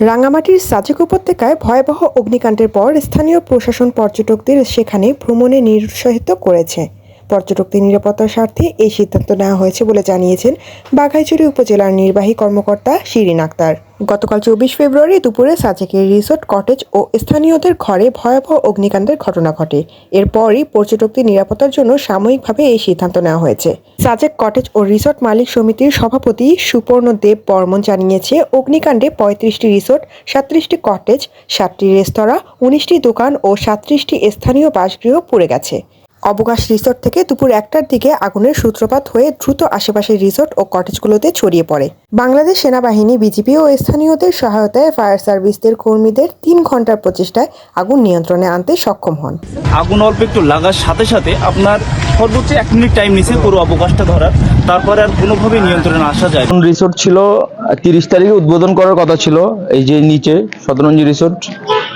রাঙামাটির সাজেক উপত্যকায় ভয়াবহ অগ্নিকাণ্ডের পর স্থানীয় প্রশাসন পর্যটকদের সেখানে ভ্রমণে নিরুৎসাহিত করেছে। পর্যটকদের নিরাপত্তার স্বার্থে এই সিদ্ধান্ত নেওয়া হয়েছে বলে জানিয়েছেন বাঘাইছড়ি উপজেলার নির্বাহী কর্মকর্তা শিরিন আক্তার। গতকাল চব্বিশ ফেব্রুয়ারি দুপুরে সাজেকের রিসোর্ট, কটেজ ও স্থানীয়দের ঘরে ভয়াবহ অগ্নিকাণ্ডের ঘটনা ঘটে। এরপরই পর্যটকদের নিরাপত্তার জন্য সাময়িকভাবে এই সিদ্ধান্ত নেওয়া হয়েছে। সাজেক, কটেজ ও রিসোর্ট মালিক সমিতির সভাপতি সুপর্ণ দেব বর্মন জানিয়েছে, অগ্নিকাণ্ডে পঁয়ত্রিশটি রিসোর্ট, সাতত্রিশটি কটেজ, সাতটি রেস্তোরাঁ, উনিশটি দোকান ও সাতত্রিশটি স্থানীয় বাসগৃহ পুড়ে গেছে। অবকাশ রিসোর্ট থেকে দুপুর একটার দিকে আগুনের সূত্রপাত হয়ে দ্রুত আশেপাশের রিসোর্ট ও কটেজগুলোতে ছড়িয়ে পড়ে। বাংলাদেশ সেনাবাহিনী বিজিবি ও স্থানীয়দের সহায়তায় ফায়ার সার্ভিসদের কর্মীদের তিন ঘণ্টার প্রচেষ্টায় আগুন নিয়ন্ত্রণে আনতে সক্ষম হন। আগুন অল্প একটু লাগার সাথে সাথে আপনার সর্বোচ্চ এক মিনিট টাইম নিছে পুরো অবকাশটা ধরার তারপরে আর কোনোভাবে নিয়ন্ত্রণে আসা যায় এখন রিসোর্ট ছিল তিরিশ তারিখে উদ্বোধন করার কথা ছিল এই যে নিচে শতরঞ্জি রিসোর্ট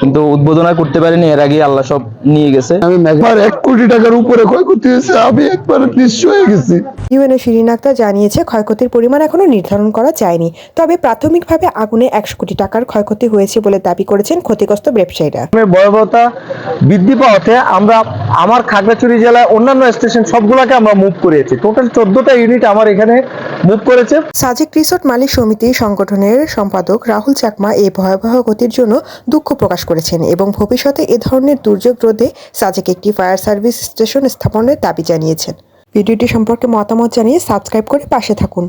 কিন্তু উদ্বোধন করতে পারিনি এর আগে আল্লাহ সব নিয়ে গেছে। আমি একবার এক কোটি টাকার উপরে ক্ষয়ক্ষতি হয়েছে আমি একবার নিঃস্ব হয়ে গেছি। ইউএনও শিরিন আক্তার জানিয়েছে ক্ষয়ক্ষতির পরিমাণ এখনও নির্ধারণ করা যায়নি তবে প্রাথমিকভাবে আগুনে একশো কোটি টাকার ক্ষয়ক্ষতি হয়েছে বলে দাবি করেছেন ক্ষতিগ্রস্ত ব্যবসায়ীরা। ভয়াবহতা বৃদ্ধি পাওয়াতে আমরা আমার খাগড়াছড়ি জেলায় অন্যান্য স্টেশন সবগুলোকে আমরা মুভ করিয়েছি টোটাল চোদ্দটা ইউনিট আমার এখানে মুভ করেছে। সাজেক রিসোর্ট মালিক সমিতি সংগঠনের সম্পাদক রাহুল চাকমা এই ভয়াবহ গতির জন্য দুঃখ প্রকাশ করেছেন এবং ভবিষ্যতে এ ধরনের দুর্যোগ রোধে সাজেক একটি ফায়ার সার্ভিস স্টেশন স্থাপনের দাবি জানিয়েছেন। ভিডিওটি সম্পর্কে মতামত জানিয়ে সাবস্ক্রাইব করে পাশে থাকুন।